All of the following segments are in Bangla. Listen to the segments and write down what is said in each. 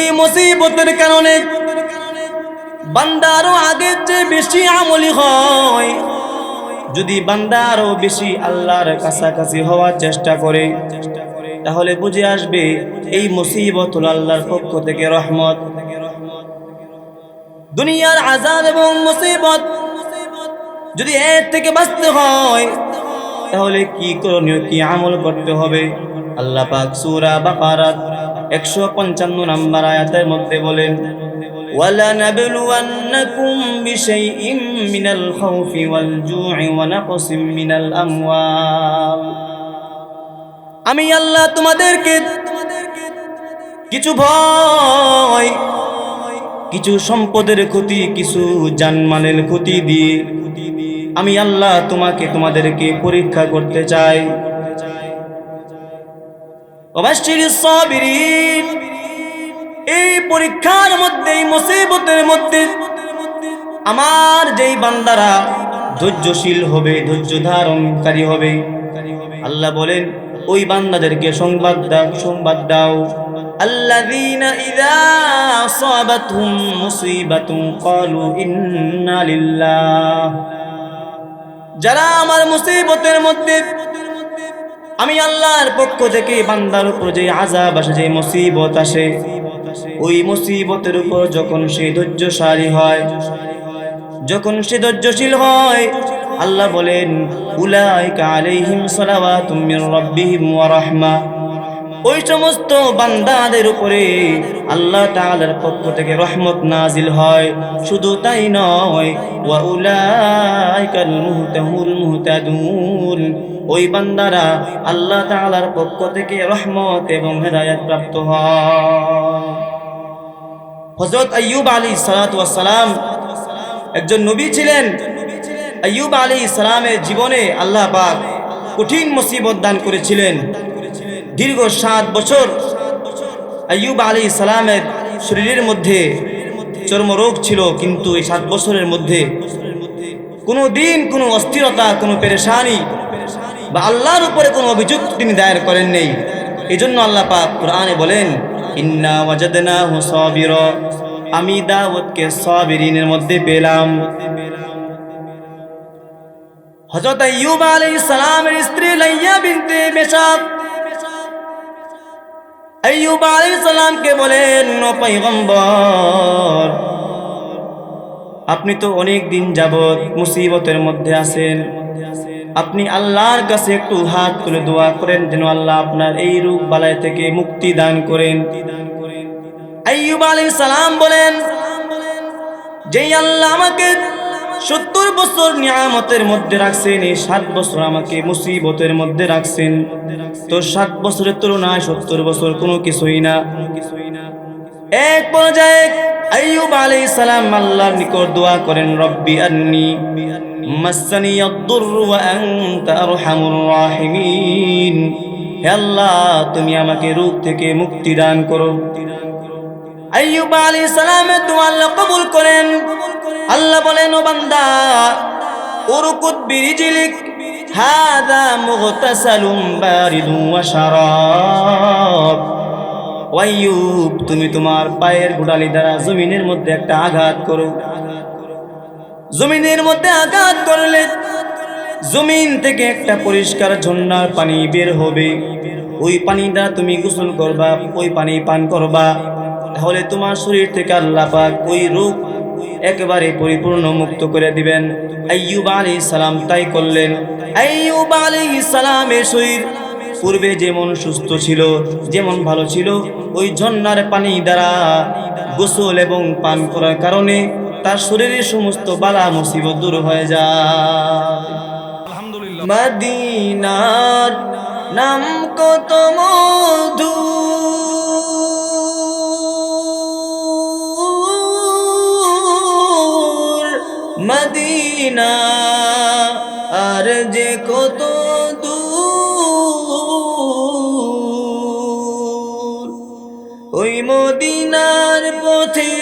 এই মুসিবতের কারণে বান্দা আরও আগের চেয়ে বেশি আমলি হয়। যদি বান্দা আরও বেশি আল্লাহর কাছাকাছি হওয়ার চেষ্টা করে, তাহলে বুঝে আসবে এই মুসিবত আল্লাহর পক্ষ থেকে রহমত। দুনিয়ার আজাদ এবং মুসিবত যদি এর থেকে বাঁচতে হয়, তাহলে কি করণীয়, কি আমল করতে হবে? আল্লাহ পাক সুরা সূরা বাকারাত 155 নম্বর আয়াতের মধ্যে বলেন ولنبلونكم بشيء من الخوف والجوع ونقص من الأموال আমি আল্লাহ তোমাদেরকে কিছু ভয় কিছু সম্পদের ক্ষতি কিছু জানমালের ক্ষতি দিয়ে আমি আল্লাহ তোমাকে তোমাদেরকে পরীক্ষা করতে চাই অবশ্যই সাবিরিন এই পরীক্ষার মধ্যে এই মুসিবতের মধ্যে আমার যেই বান্দারা ধৈর্যশীল হবে ধৈর্য ধারণকারী হবে আল্লাহ বলেন ওই বান্দাদেরকে সংবাদ দাও সংবাদ দাও الذين إذا أصابتهم مصيبة قالوا إنا لله যারা আমার মুসিবতের মধ্যে আমি আল্লাহর পক্ষ থেকে বান্দার উপর যে আজাব আসে, যে মুসিবত আসে, ওই মুসিবতের উপর যখন সে ধৈর্যশালী হয়, যখন সে ধৈর্যশীল হয়, আল্লাহ বলেন, উলাইকা আলাইহিম সালাওয়াতুম মির রাব্বিহিম ওয়া রাহমা। ওই সমস্ত বান্দাদের উপরে আল্লাহ তাআলার পক্ষ থেকে রহমত নাজিল হয়। শুধু তাই নয়, ওয়া উলাইকাল মুহতাহুল মুহতাদুন। ওই বান্দারা আল্লাহ তাআলার পক্ষ থেকে রহমত এবং হেদায়েত প্রাপ্ত হয়। হযরত আইয়ুব আলাইহিস সালাম একজন নবী ছিলেন। আইয়ুব আলাইহিস সালামের জীবনে আল্লাহ পাক কঠিন মুসিবত দান করেছিলেন। দীর্ঘ সাত বছর আইয়ুব আলী সালামের শরীরের মধ্যে চর্মরোগ ছিল, কিন্তু এই সাত বছরের মধ্যে কোনো দিন কোনো অস্থিরতা, কোনো পেরেশানি বা আল্লাহর উপরে কোনো অভিযোগ তিনি দায়ের করেন নেই। এই জন্য আল্লাহ পাক কোরআনে বলেন, ইন্না ওয়াজাদনা হু সাবির। আমি দাউদকে সাবিরিনের মধ্যে পেলাম। হযরত আইয়ুব আলাইহিস সালামের স্ত্রী লাইয়া বিনতে মেশাক আইয়ুব আলাইহিস সালামকে বলেন, ও পয়গম্বর, আপনি তো অনেক দিন যাবত মুসিবতের মধ্যে আছেন। আপনি আল্লাহর কাছে একটু হাত তুলে দোয়া করেন যেন আল্লাহ আপনার এই রূপ বালায় থেকে মুক্তি দান করেন। সালাম বলেন, যেই আল্লাহ আমাকে সত্তর বছর নিয়ামতের মধ্যে রাখছেন, এই সাত বছর আমাকে মুসিবতের মধ্যে রাখছেন। তো সাত বছরের তুলনায় সত্তর বছর কোনো কিছুই না। এক পর্যায়ে আইয়ুব আলাইহিস সালাম আল্লাহর নিকট দোয়া করেন, রব্বি আন্নি মাসানি আদ-দুরর ওয়া রাহিমিন। হে তুমি আমাকে রোগ থেকে মুক্তি দান করো। আইয়ুব আলাইহিস সালামের দোয়া আল্লাহ কবুল করেন। আল্লাহ বলেন, ও বান্দা, উরকুদ বিরিজিলিক, হাদা মুগতাসালুম বারিদু ওয়া শারাব। ওয়াইয়ুব তুমি তোমার পায়ের গোড়ালি দ্বারা জমিনের মধ্যে একটা আঘাত করো। জমিনের মধ্যে আঘাত করলে জমিন থেকে একটা পরিষ্কার ঝর্ণার পানি বের হবে। ওই পানি দ্বারা তুমি গোসল করবা, ওই পানি পান করবা। তাহলে তোমার শরীর থেকে আল্লাহ পাক ওই রোগ একেবারে পরিপূর্ণ মুক্ত করে দিবেন। আইয়ুব আলী সালাম তাই করলেন। আইয়ুব আলী সালামের শরীর পূর্বে যেমন সুস্থ ছিল, যেমন ভালো ছিল, ওই ঝর্ণার পানি দ্বারা গোসল এবং পান করার কারণে তার শরীরের সমস্ত বালা মুসিবত দূর হয়ে যায়। মদিনার নাম কত মধু? মদিনা আর যে কত দূর? ওই মদিনার ধুলি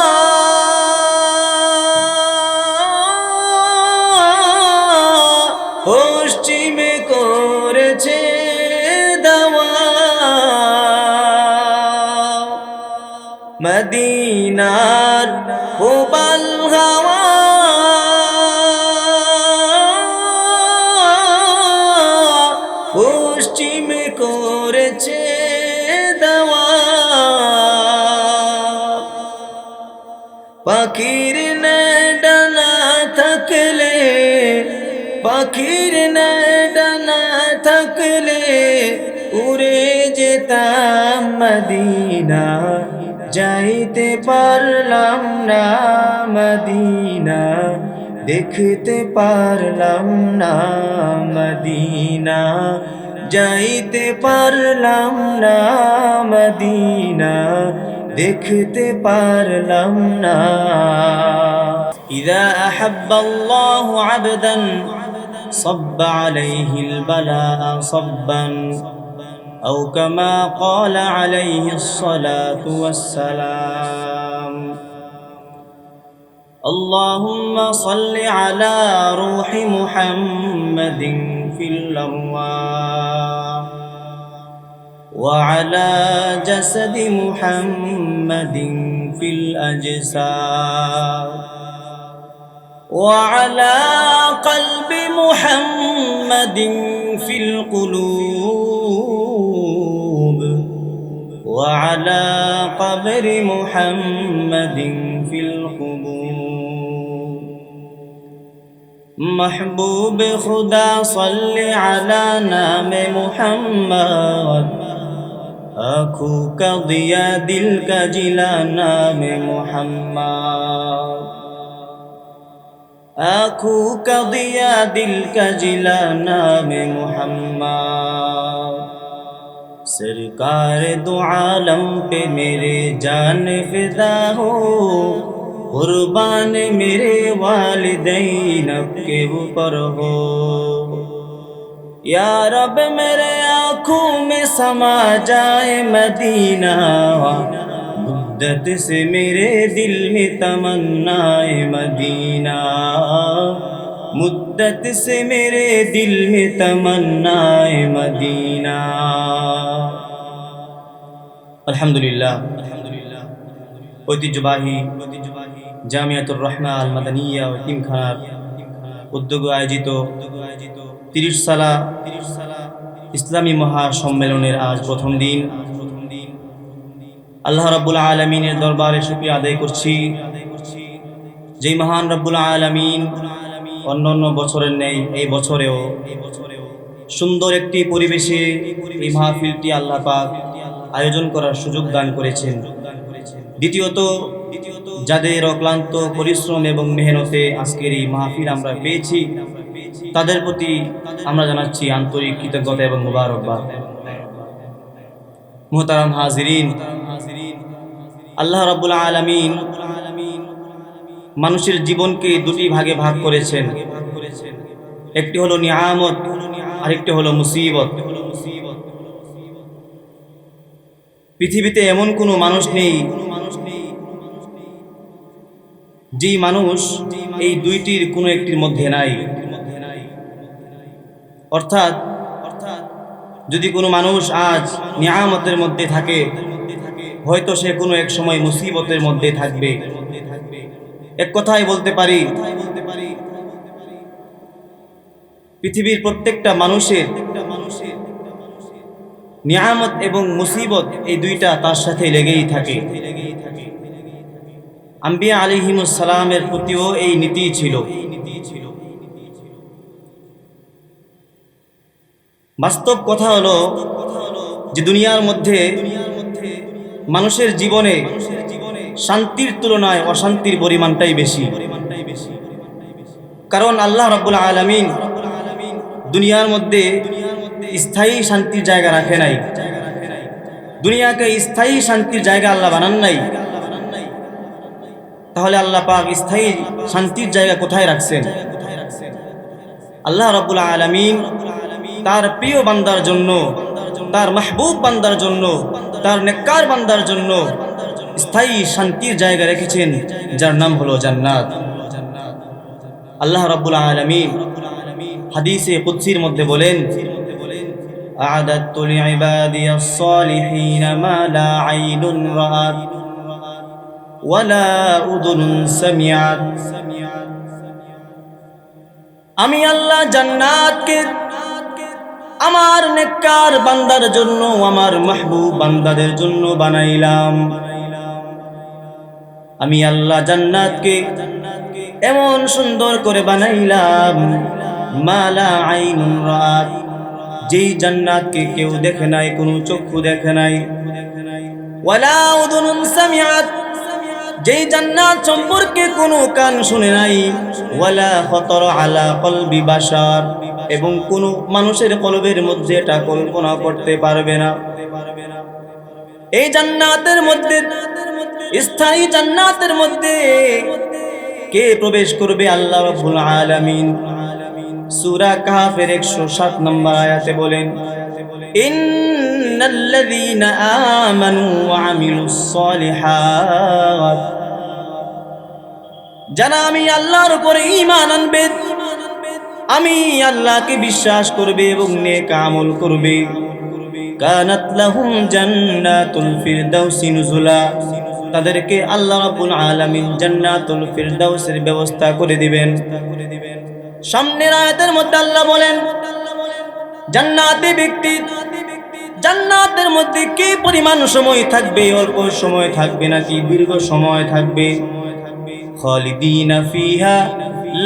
উবাল গাওয়া। পশ্চিমে করেছে পাখির ডানা থাকলে পাখির ডানা থাকলে উড়ে যেতাম মদিনা। যাইতে পারলাম না মদিনা দেখতে পারলাম না মদিনা যাইতে পারলাম না মদিনা দেখতে পারলাম না إذا أحب الله عبدا صب عليه البلاء صبا أو كما قال عليه الصلاة والسلام. اللهم صل على روح محمد في الأرواح وعلى جسد محمد في الأجساد وعلى قلب محمد في القلوب. وعلى قبر محمد في القبور. محبوب خدا صل على نام محمد. اكو کا دلك جلا نام محمد. اكو کا دلك جلا نام محمد. सरकार दो आलम पे मेरे जान फिदा हो। कुर्बान मेरे वालिदैन के ऊपर हो। या रब, मेरे आँखों में समा जाए मदीना। मुद्दत से मेरे दिल में तमन्नाए मदीना। मुद्दत से मेरे दिल में तमन्नाए मदीना আলহামদুলিল্লাহ ঐতিহ্যবাহী জামিয়াতুর রহমা আল মাদানিয়া ও তিমখানার উদ্যোগ আয়োজিত তিরিশ সালা ইসলামী মহাসম্মেলনের আজ প্রথম দিন আল্লাহ রাব্বুল আলমিনের দরবারে শুক্রিয়া আদায় করছি যেই মহান রব্বুল আলমিন অন্য অন্য বছরের নেই, এই বছরেও। সুন্দর একটি পরিবেশে এই মাহফিলটি আল্লাহ পাক আয়োজন করার সুযোগ দান করেছেন। দ্বিতীয়ত, যাদের অক্লান্ত পরিশ্রম এবং মেহনতে আজকের এই মাহফিল আমরা পেয়েছি, তাদের প্রতি আমরা জানাচ্ছি আন্তরিক কৃতজ্ঞতা এবং মুবারকবাদ। মোহতারাম হাজিরিন, আল্লাহ রাব্বুল আলামিন মানুষের জীবনকে দুটি ভাগে ভাগ করেছেন। একটি হলো নিয়ামত, আরেকটি হলো মুসিবত। পৃথিবীতে এমন কোনো মানুষ নেই যেই মানুষ এই দুইটির কোনো একটির মধ্যে নাই। অর্থাৎ যদি কোনো মানুষ আজ নিয়ামতের মধ্যে থাকে, হয়তো সে কোনো এক সময় মুসিবতের মধ্যে থাকবে। এক কথাই বলতে পারি, পৃথিবীর প্রত্যেকটা মানুষের নিয়ামত এবং মুসিবত এই দুইটা তার সাথে লেগেই থাকে। আম্বিয়া আলিহিমুসালামের প্রতিও এই নীতি ছিল। বাস্তব কথা হলো যে দুনিয়ার মধ্যে মানুষের জীবনে শান্তির তুলনায় অশান্তির পরিমাণটাই বেশি। কারণ আল্লাহ রব্বুল আলমিন দুনিয়ার মধ্যে স্থায়ী শান্তির জায়গা রাখে নাই। দুনিয়াকে স্থায়ী শান্তির জায়গা আল্লাহ বানান নাই। তাহলে আল্লাহ পাক স্থায়ী শান্তির জায়গা কোথায় রাখছেন? আল্লাহ রাব্বুল আলামিন তার প্রিয় বান্দার জন্য, তার মাহবুব বান্দার জন্য, তার নেককার বান্দার জন্য স্থায়ী শান্তির জায়গা রেখেছেন যার নাম হলো জান্নাত আল্লাহ রাব্বুল আলামিন হাদিসে কুদসির মধ্যে বলেন أعددت لعبادي الصالحين ما لا عين رأت ولا أذن سمعت আমি আল্লাহ জান্নাতকে আমার নেককার বান্দার জন্য আমার মাহবুব বান্দাদের জন্য বানাইলাম আমি আল্লাহ জান্নাতকে এমন সুন্দর করে বানাইলাম। মালা আইনুন রাত যেই জান্নাতকে কেউ দেখে নাই, কোনো চক্ষু দেখে নাই। ওয়ালা উদুনুন সামিআত। যেই জান্নাত সম্পর্কে কোনো কান শুনে নাই। ওয়ালা খতর আলা কলবি বাশার। এবং কোনো মানুষের কলবের মধ্যে এটা কল্পনা করতে পারবে না। এই জান্নাতের মধ্যে স্থায়ী জান্নাতের মধ্যে কে প্রবেশ করবে? আল্লাহ রাব্বুল আলামিন। সূরা কাহফের 107 নম্বর আয়াতে বলেন, ইন্নাল্লাযীনা আমানু ওয়া আমিলুস সালিহাত। যারা আমি আল্লাহর উপরে ঈমান আনবে, আমি আল্লাহকে বিশ্বাস করবে এবং নেক আমল করবে। কানাত লাহুম জান্নাতুল ফিরদাউসি নুজুলা। তাদেরকে আল্লাহ রাব্বুল আলামিন জান্নাতুল ফিরদাউসের ব্যবস্থা করে দিবেন। সামনের আয়াতের মধ্যে আল্লাহ বলেন, জান্নাতে ব্যক্তি, জান্নাতের মধ্যে কি পরিমাণ সময় থাকবে? অল্প সময় থাকবে নাকি দীর্ঘ সময় থাকবে? খালিদিনা ফিহা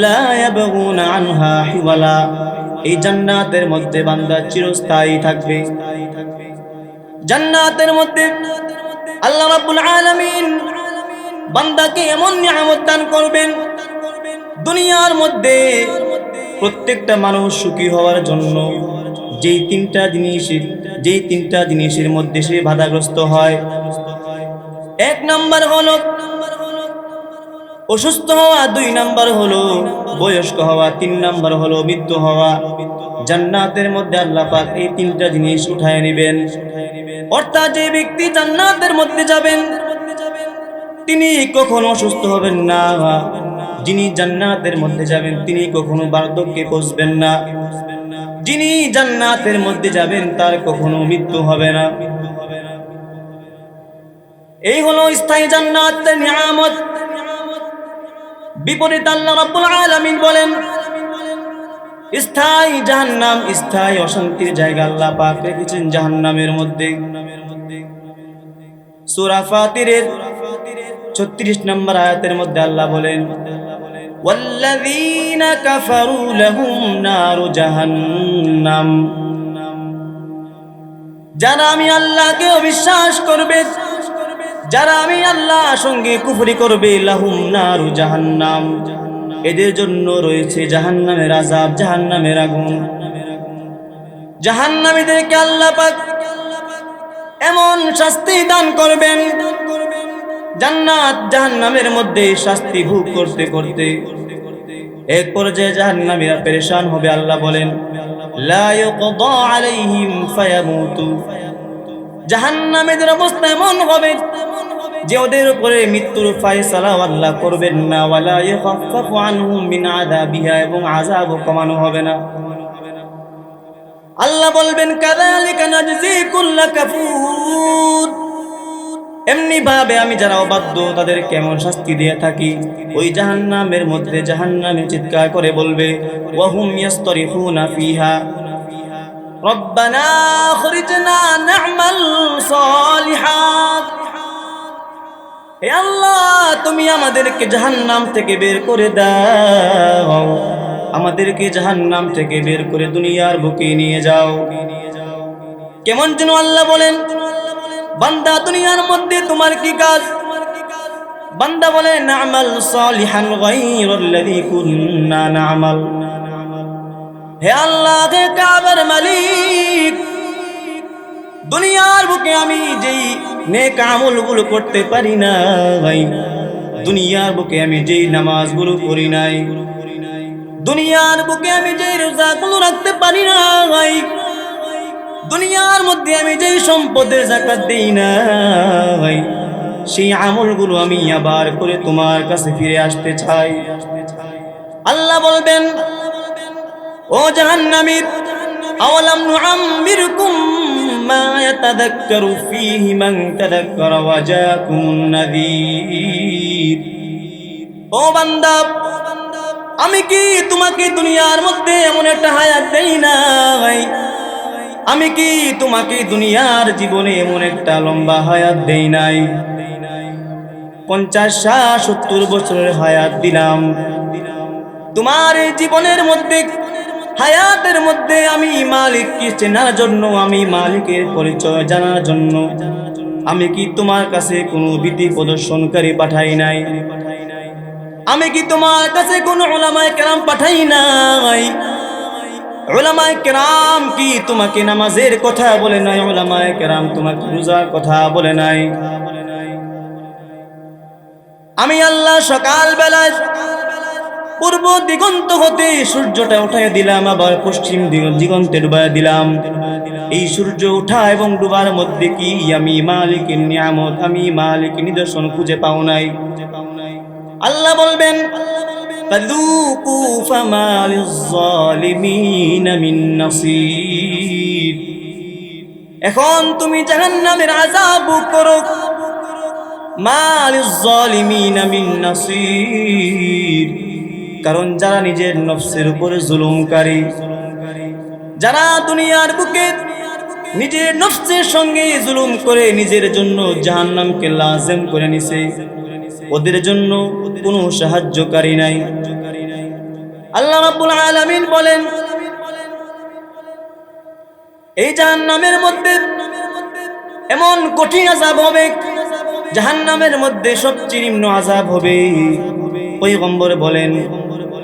লা ইয়াবগুনা আনহা হিওয়ালা। এই জান্নাতের মধ্যে বান্দা চিরস্থায়ী থাকবে। জান্নাতের মধ্যে আল্লাহ রাব্বুল আলামিন বান্দাকে এমন নিয়ামত দান করবেন, দুনিয়ার মধ্যে প্রত্যেকটা মানুষ সুখী হওয়ার জন্য যেই তিনটা জিনিসের, যেই তিনটা জিনিসের মধ্যে সে বাধাগ্রস্ত হয়। এক নাম্বার হলো অসুস্থ হওয়া, দুই নাম্বার হলো বয়স্ক হওয়া, তিন নাম্বার হলো মৃত্যু হওয়া। জান্নাতের মধ্যে আল্লাহ পাক এই তিনটা জিনিস উঠায় নেবেন। অর্থাৎ যে ব্যক্তি জান্নাতের মধ্যে যাবেন, তিনি কখনো অসুস্থ হবেন না। যিনি জান্নাতের মধ্যে যাবেন, তিনি কখনো বার্ধক্যে পৌঁছবেন না। যিনি জান্নাতের মধ্যে যাবেন, তার কখনো মৃত্যু হবে না। এই হলো স্থায়ী জান্নাতের নিয়ামত। বিপরীত আল্লাহ রাব্বুল আলামিন বলেন স্থায়ী জাহান্নাম স্থায়ী অশান্তির জায়গা আল্লাহ পাক রেখেছেন জাহান্নামের মধ্যে সূরা ফাতিরের 36 নম্বর আয়াতের মধ্যে আল্লাহ বলেন والذين كفروا لهم نار جهنم যারা আমি আল্লাহকে অবিশ্বাস করবে যারা আমি আল্লাহ সঙ্গে কুফরি করবে লাহুম নারু জাহান্নাম এদের জন্য রয়েছে জাহান্নামের আযাব, জাহান্নামের আগুন। জাহান্নামীদেরকে আল্লাহ পাক এমন শাস্তি দান করবেন, জান্নাত জাহান্নামের মধ্যে শাস্তি ভোগ করতে করতে। এক পর্যায়ে জাহান্নামীরা পেরেশান হবে, আল্লাহ বলেন জাহান্নামীদের অবস্থা এমন হবে যে ওদের উপরে মৃত্যুর ফায়সালা আল্লাহ করবেন না, ওয়ালা এবং আযাব কমানো হবে না। আল্লাহ বলবেন এমনি ভাবে আমি যারা অবাধ্য তাদের কেমন শাস্তি দিয়ে থাকি। ওই জাহান্নামের মধ্যে জাহান্নামে চিৎকার করে বলবে, ওয়াহুম ইয়াস্তরিফুনা ফিহা। রব্বানা হে আল্লাহ, তুমি আমাদেরকে জাহান্নাম থেকে বের করে দাও। আমাদেরকে জাহান্নাম থেকে বের করে দুনিয়ার বুকে নিয়ে যাও। কেমন যেন আল্লাহ বলেন, বান্দা, দুনিয়ার মধ্যে তোমার কি কাজ? বান্দা বলে, নামাল সালিহান গায়রাল্লাযী কুননা নামাল। হে আল্লাহ, হে কাবার মালিক দুনিয়ার বুকে আমি যেই নেক আমলগুলো করতে পারি না ভাই, দুনিয়ার বুকে আমি যেই নামাজ নামাজগুলো করি নাই, দুনিয়ার বুকে আমি যেই রোজাগুলো রাখতে পারি না ভাই, দুনিয়ার মধ্যে আমি যেই সম্পদের জাকাত দেই ভাই, সেই আমলগুলো আমি আবার করে তোমার কাছে ফিরে আসতে চাই। আল্লাহ বলবেন, ও জাহান্নামীর, আওয়ালাম নুআম্মিরকুম ইয়াতাযাক্কারু ফীহি মান তাযাক্কারা ওয়া জাআকুমুন নাযীর ও বান্দা, আমি কি তোমাকে দুনিয়ার মধ্যে এমন একটা হায়াত দেই নাই? আমি কি তোমাকে দুনিয়ার জীবনে এমন একটা লম্বা হায়াত দেই নাই? পঞ্চাশ ষাট সত্তর বছরের হায়াত দিলাম। তোমার এই জীবনের মধ্যে হায়াতের মধ্যে আমি মালিককে চেনার জন্য, আমি মালিকের পরিচয় জানার জন্য। আমি কি তোমার কাছে কোনো বিধি প্রদর্শনকারী পাঠাই নাই? আমি কি তোমার কাছে কোনো ওলামায় কেরাম পাঠাই নাই? ওলামায় কেরাম কি তোমাকে নামাজের কথা বলে নাই? ওলামায় কেরাম তোমাকে রোজার কথা বলে নাই? আমি আল্লাহ সকাল বেলায় পূর্ব দিগন্ত হতে সূর্যটা উঠাই দিলাম, আবার পশ্চিম দিগন্তে ডুবাই দিলাম। এই সূর্য উঠা এবং ডুবার মধ্যে কি আমি মালিকের নিয়ামত, আমি মালিক নিদর্শন খুঁজে পাও নাই। আল্লাহ বলবেন এখন তুমি জাহান্নামের আজাব করো। মালিক মিন নাসির। কারণ যারা নিজের নফসের উপরে জুলুমকারী, যারা দুনিয়ার বুকে নিজের নফসের সঙ্গে জুলুম করে নিজের জন্য জাহান্নামকে লাজেম করে নিছে, ওদের জন্য কোনো সাহায্যকারী নাই। আল্লাহ রাব্বুল আলামিন বলেন, এই জাহান্নামের মধ্যে এমন কঠিন আযাব হবে, জাহান্নামের মধ্যে সবচেয়ে নিম্ন আযাব হবে। পয়গম্বর বলেন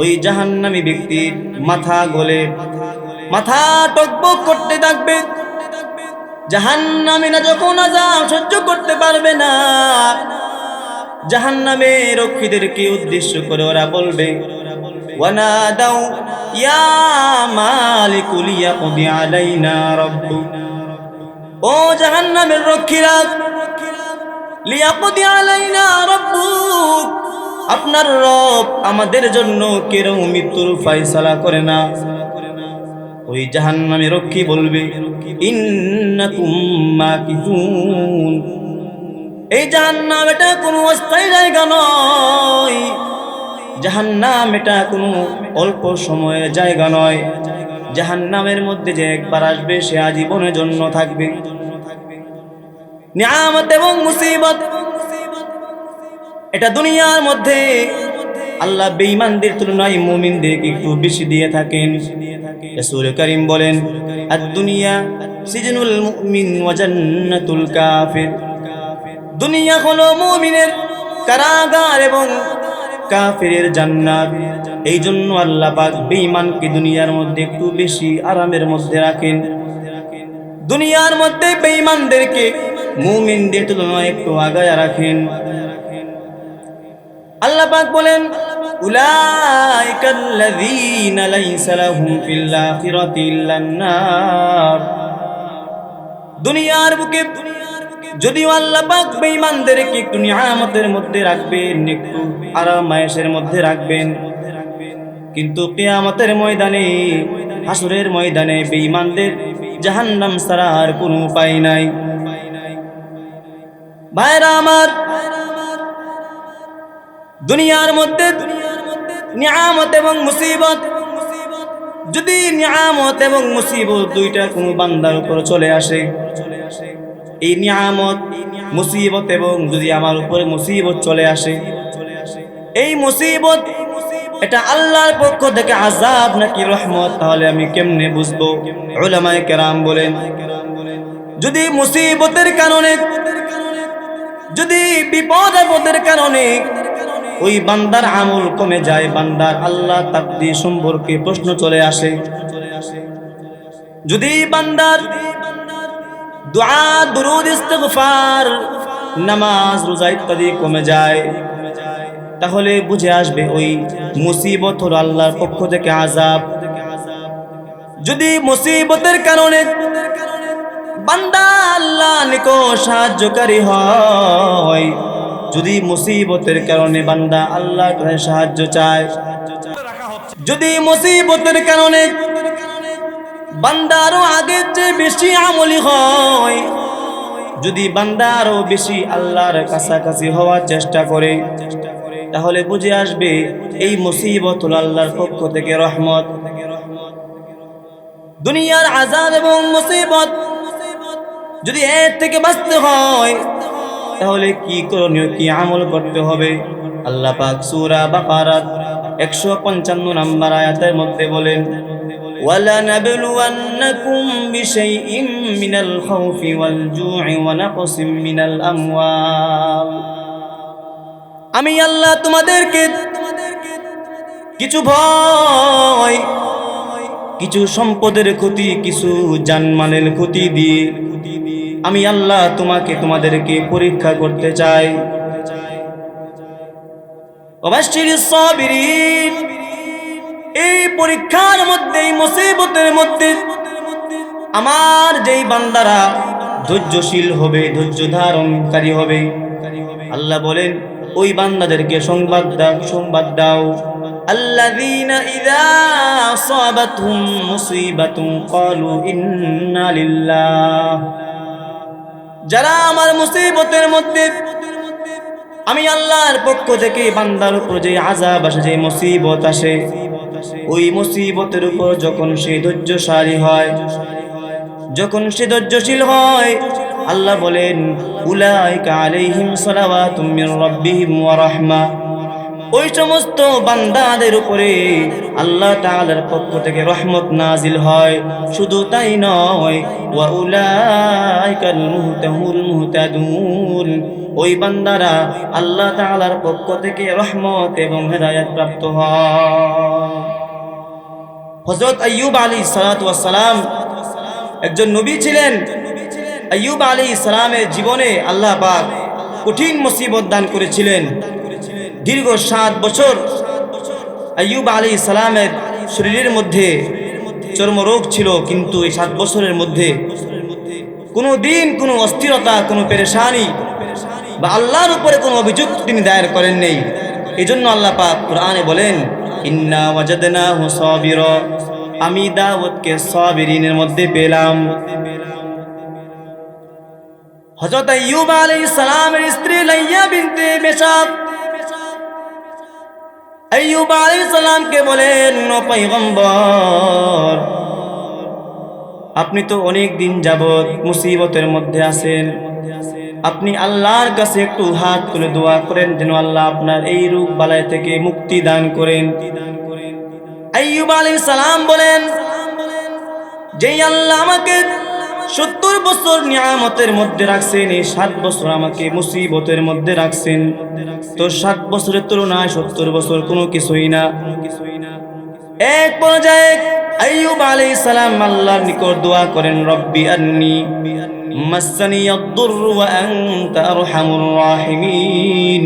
ওই জাহান্নামী ব্যক্তির মাথা গলে, মাথা টকবক করতে থাকবে। জাহান্নামীরা যখন আজাব সহ্য করতে পারবে না, জাহান্নামে রক্ষীদেরকে উদ্দেশ্য করে ওরা বলবে, ওয়ানাদাউ ইয়া মালিকুল ইয়াকদি আলাইনা রাব্বুক ও জাহান্নামের রক্ষীরা, লিয়াকদি আলাইনা রাব্বুক আপনার রব আমাদের জন্য কেরম মৃত্যুর ফয়সালা করে না। ওই জাহান্নামে রক্ষী বলবে এই জাহান্নাম এটা কোনো অস্থায়ী জায়গা নয়। জাহান্নাম এটা কোনো অল্প সময়ের জায়গা নয়। জাহান্নামের মধ্যে যে একবার আসবে, সে আজীবনের জন্য থাকবে। নিয়ামত এবং মুসিবত এটা দুনিয়ার মধ্যে আল্লাহ বেঈমানদের তুলনায় মুমিনদেরকে একটু বেশি দিয়ে থাকেন। রাসূল করিম বলেন আর দুনিয়া সিজনুল মুমিন ওয়া জান্নাতুল কাফির। দুনিয়া হলো মুমিনের কারাগার এবং কাফিরের জান্নাত। এই জন্য আল্লাহ পাক বেঈমানকে দুনিয়ার মধ্যে একটু বেশি আরামের মধ্যে রাখেন। দুনিয়ার মধ্যে বেঈমানদেরকে মুমিনদের তুলনায় একটু আগায় রাখেন। আল্লাহ বলেন, উলাইকাল্লাযীনা লাইসা লাহুম ফিল আখিরাতি ইল্লান নার দুনিয়ার বুকে, যদিও আল্লাহ পাক বেঈমানদেরকে একটু নিয়ামতের মধ্যে রাখবেন, একটু আরাম আয়েশের মধ্যে রাখবেন, কিন্তু কিয়ামতের ময়দানে, হাসুরের ময়দানে বেঈমানদের জাহান্নাম ছাড়া আর কোনো উপায় নাই। ভাইরা আমার দুনিয়ার মধ্যে নিয়ামত এবং মুসিবত। যদি নিয়ামত এবং মুসিবত দুইটা কোনো বান্দার উপর চলে আসে, এই নিয়ামত, মুসিবত এবং যদি আমার উপরে মুসিবত চলে আসে, এই মুসিবত, এটা আল্লাহর পক্ষ থেকে আজাব নাকি রহমত, তাহলে আমি কেমনে বুঝব? ওলামায়ে কেরাম বলেন, যদি মুসিবতের কারণে, যদি বিপদ আপদের কারণে ওই বান্দার আমল কমে যায়, বান্দার আল্লাহ তাকদি সম্পর্কে প্রশ্ন চলে আসে। যদি বান্দার দোয়া, দুরুদ, ইস্তেগফার, নামাজ, রোজা ইত্যাদি কমে যায়, তাহলে বুঝে আসবে ওই মুসিবত হলো আল্লাহর পক্ষ থেকে আজাব যদি মুসিবতের কারণে বান্দা আল্লাহ নিকো সাহায্যকারী হয় যদি মুসিবতের কারণে বান্দা আল্লাহ সাহায্য চায়। যদি মুসিবতের কারণে বান্দা আরও আগের চেয়ে বেশি আমলি হয়, যদি বান্দা আরও বেশি আল্লাহর কাছাকাছি হওয়ার চেষ্টা করে, তাহলে বুঝে আসবে এই মুসিবত আল্লাহর পক্ষ থেকে রহমত। দুনিয়ার আজাব এবং মুসিবত যদি এর থেকে বাঁচতে হয় তাহলে কি করণীয় কি আমল করতে হবে আল্লাহ পাক সূরা বাকারাত 155 নম্বর আয়াতের মধ্যে বলেন ولنبلونكم بشيء من الخوف والجوع ونقص من الأموال আমি আল্লাহ তোমাদেরকে কিছু ভয় কিছু সম্পদের ক্ষতি কিছু জানমালের ক্ষতি দিয়ে আমি আল্লাহ তোমাকে তোমাদেরকে পরীক্ষা করতে চাই অবশ্যই সাবিরিন এই পরীক্ষার মধ্যে এই মুসিবতের মধ্যে আমার যেই বান্দারা ধৈর্যশীল হবে ধৈর্য ধারণকারী হবে আল্লাহ বলেন ওই বান্দাদেরকে সংবাদ দাও সংবাদ দাও الذين إذا أصابتهم مصيبة قالوا إنا لله যারা আমার মুসিবতের মধ্যে, আমি আল্লাহর পক্ষ থেকে বান্দার উপর যে আজাব আসে, যে মুসিবত আসে, ওই মুসিবতের উপর যখন সে ধৈর্যশালী হয়, যখন সে ধৈর্যশীল হয়, আল্লাহ বলেন, উলাইকা আলাইহিম সালাওয়াতুম মির রাব্বিহিম ওয়া রাহমা। ওই সমস্ত বান্দাদের উপরে আল্লাহ তাআলার পক্ষ থেকে রহমত নাজিল হয়। শুধু তাই নয় ওই বান্দারা আল্লাহ তাআলার পক্ষ থেকে রহমত এবং হেদায়েত প্রাপ্ত হয়। হযরত আইয়ুব আলাইহিস সালাতু একজন নবী ছিলেন। আইয়ুব আলাইহিস সালামের জীবনে আল্লাহ পাক কঠিন মুসিবত দান করেছিলেন। দীর্ঘ সাত বছর আইয়ুব আলী সালামের শরীরের মধ্যে চর্মরোগ ছিল, কিন্তু এই সাত বছরের মধ্যে কোনো দিন কোনো অস্থিরতা, কোনো পেরেশানি বা আল্লাহর উপরে কোনো অভিযোগ তিনি দায়ের করেন নেই। এই জন্য আল্লাহ পাক কোরআনে বলেন, ইন্না ওয়াজাদনা হু সাবির। আমি দাউদকে সাবিরিনের মধ্যে পেলাম। হযরত আইয়ুব আলাইহিস সালামের স্ত্রী লাইয়া বিনতে মেশাক আইয়ুব আলাইহিস সালামকে বলেন, ও পয়গম্বর, আপনি তো অনেক দিন যাবত মুসিবতের মধ্যে আছেন। আপনি আল্লাহর কাছে একটু হাত তুলে দোয়া করেন যেন আল্লাহ আপনার এই রোগ বালায় থেকে মুক্তি দান করেন। আলাইহিস সালাম বলেন, যেই আল্লাহ আমাকে সত্তর বছর নিয়ামতের মধ্যে রাখছেন, এই সাত বছর আমাকে মুসিবতের মধ্যে রাখছেন। তো সাত বছরের তুলনায় সত্তর বছর কোনো কিছুই না। এক পর্যায়ে আইয়ুব আলাইহিস সালাম আল্লাহর নিকট দোয়া করেন, রব্বি আন্নি মাসানি আদ-দুরর ওয়া আনতা রাহিমিন।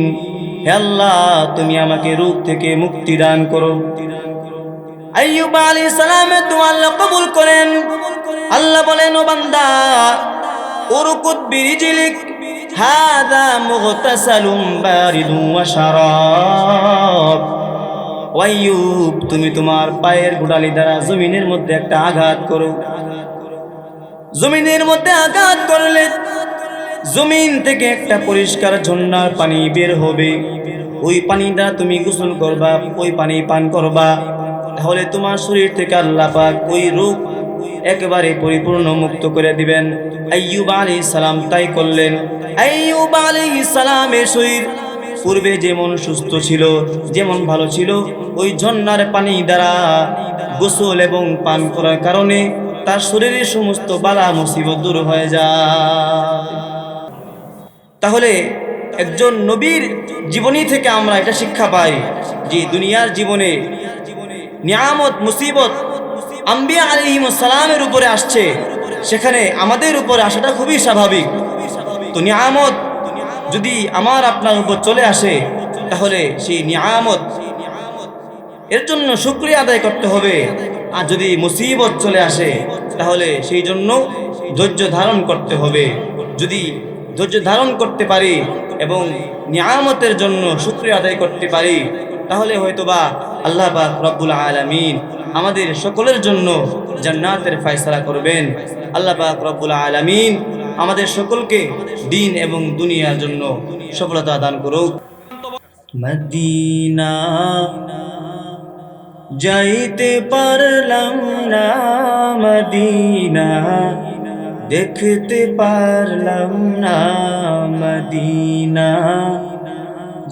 হে আল্লাহ, তুমি আমাকে রোগ থেকে মুক্তি দান করো। আইয়ুব আলাইহিস সালামের দোয়া আল্লাহ কবুল করেন। আল্লাহ বলেন, ও বান্দা, উরকুদ বিরিজিলিক, হাদা মুগতাসালুম বারিদু ওয়া ওয়াইয়ুব, তুমি তোমার পায়ের গোড়ালি দ্বারা জমিনের মধ্যে একটা আঘাত করো। জমিনের মধ্যে আঘাত করলে জমিন থেকে একটা পরিষ্কার ঝর্ণার পানি বের হবে। ওই পানিটা তুমি গোসল করবা, ওই পানি পান করবা। তাহলে তোমার শরীর থেকে আল্লাহ পাক ওই রোগ একেবারে পরিপূর্ণ মুক্ত করে দিবেন। আইয়ুব আলী সালাম তাই করলেন। আইয়ুব আলী সালামের শরীর পূর্বে যেমন সুস্থ ছিল, যেমন ভালো ছিল, ওই ঝর্ণার পানি দ্বারা গোসল এবং পান করার কারণে তার শরীরের সমস্ত বালা মুসিবত দূর হয়ে যায়। তাহলে একজন নবীর জীবনী থেকে আমরা এটা শিক্ষা পাই যে দুনিয়ার জীবনে নিয়ামত, মুসিবত আম্বিয়া সালামের উপরে আসছে। সেখানে আমাদের উপরে আসাটা খুবই স্বাভাবিক। তো নিয়ামত যদি আমার আপনার উপর চলে আসে, তাহলে সেই নিয়ামত এর জন্য শুক্রিয়া আদায় করতে হবে। আর যদি মুসিবত চলে আসে, তাহলে সেই জন্য ধৈর্য ধারণ করতে হবে। যদি ধৈর্য ধারণ করতে পারি এবং নিয়ামতের জন্য শুক্রিয়া আদায় করতে পারি তাহলে হয়তোবা আল্লাহ পাক রব্বুল আলামিন আমাদের সকলের জন্য জান্নাতের ফয়সালা করবেন। আল্লাহ পাক রব্বুল আলামিন আমাদের সকলকে দিন এবং দুনিয়ার জন্য সফলতা দান করুক। মদিনা যাইতে পারলাম না, মদিনা দেখতে পারলাম না, মদিনা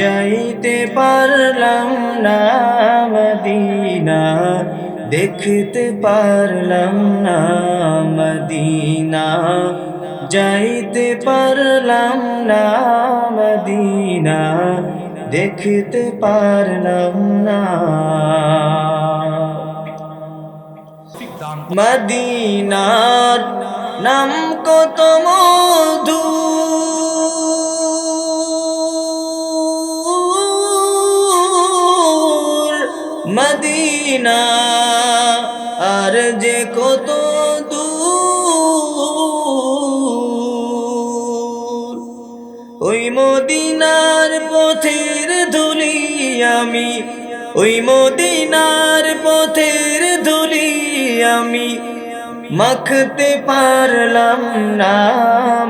যাইতে পারলাম না মদিনা, দেখতে পারলাম না মদিনা। যাইতে পারলাম না মদিনা, দেখতে পারলাম না। মদিনার নাম কত মধু মদিনা আর যে কত ওই মদিনার পথের ধুলি আমি, ওই মদিনার পথের ধুলি আমি মাখতে পারলাম না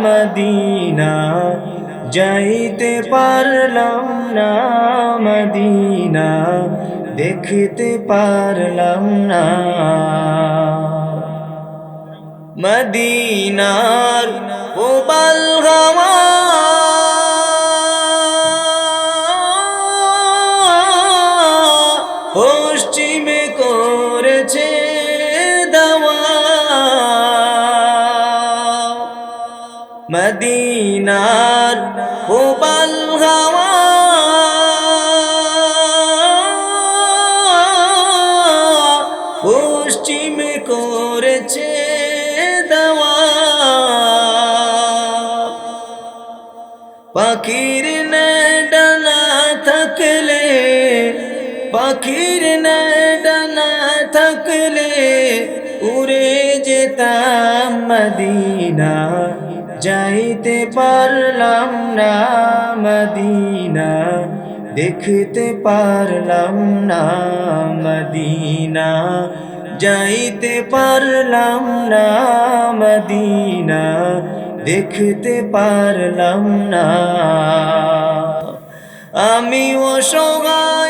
মদিনা, যাইতে পারলাম না মদিনা। দেখতে পারলাম না। মদিনার ওবাল গাওয়া পশ্চিমে করেছে দাওয়া। মদিনার পাখির ডানা থাকলে উড়ে যেতাম মদিনা। যাইতে পারলাম না মদিনা, দেখতে পারলাম না মদিনা। যাইতে পারলাম না মদিনা, দেখতে পারলাম না। আমি অসহায়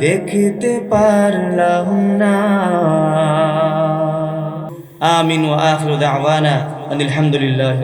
দেখতে পারলাম না। আমিন ওয়া দাওয়ানা আলহামদুলিল্লাহি